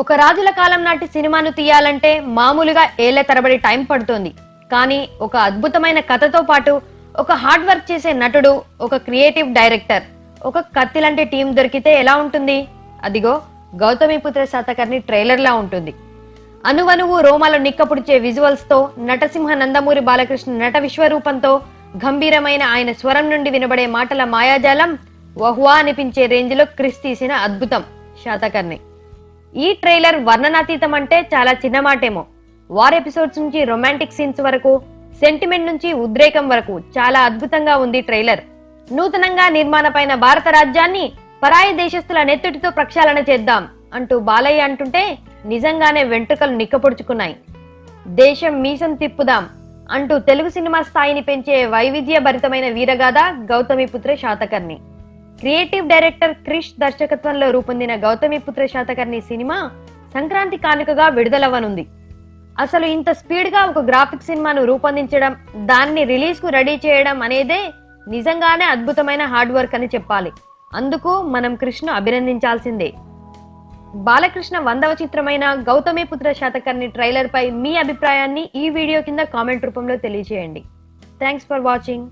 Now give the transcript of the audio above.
ఒక రాజుల కాలం నాటి సినిమాను తీయాలంటే మామూలుగా ఏళ్ళ తరబడి టైం పడుతోంది. కానీ ఒక అద్భుతమైన కథతో పాటు ఒక హార్డ్ వర్క్ చేసే నటుడు ఒక క్రియేటివ్ డైరెక్టర్ ఒక కత్తి లాంటి టీం దొరికితే ఎలా ఉంటుంది? అదిగో గౌతమిపుత్ర శాతకర్ణి ట్రైలర్లా ఉంటుంది. అనువనువు రోమాలు నిక్కపుడిచే విజువల్స్తో నటసింహ నందమూరి బాలకృష్ణ నట విశ్వరూపంతో గంభీరమైన ఆయన స్వరం నుండి వినబడే మాటల మాయాజాలం వహ్వా అనిపించే రేంజ్లో క్రిస్ తీసిన అద్భుతం శాతకర్ణి. ఈ ట్రైలర్ వర్ణనాతీతం అంటే చాలా చిన్న మాటేమో. వార్ ఎపిసోడ్స్ నుంచి రొమాంటిక్ సీన్స్ వరకు సెంటిమెంట్ నుంచి ఉద్రేకం వరకు చాలా అద్భుతంగా ఉంది ట్రైలర్. నూతనంగా నిర్మాణపైన భారత రాజ్యాన్ని పరాయి దేశస్తుల నెత్తుటితో ప్రక్షాళన చేద్దాం అంటూ బాలయ్య అంటుంటే నిజంగానే వెంట్రుకలు నిక్కపొడుచుకున్నాయి. దేశం మీసం తిప్పుదాం అంటూ తెలుగు సినిమా స్థాయిని పెంచే వైవిధ్య భరితమైన వీరగాథ గౌతమిపుత్ర శాతకర్ణి. క్రియేటివ్ డైరెక్టర్ క్రిష్ దర్శకత్వంలో రూపొందిన గౌతమిపుత్ర శాతకర్ణి సినిమా సంక్రాంతి కానుకగా విడుదలవ్వనుంది. అసలు ఇంత స్పీడ్గా ఒక గ్రాఫిక్ సినిమాను రూపొందించడం దాన్ని రిలీజ్కు రెడీ చేయడం అనేదే నిజంగానే అద్భుతమైన హార్డ్ వర్క్ అని చెప్పాలి. అందుకు మనం కృష్ణ అభినందించాల్సిందే. బాలకృష్ణ వందవ చిత్రమైన గౌతమిపుత్ర శాతకర్ణి ట్రైలర్ పై మీ అభిప్రాయాన్ని ఈ వీడియో కింద కామెంట్ రూపంలో తెలియజేయండి. Thanks for watching.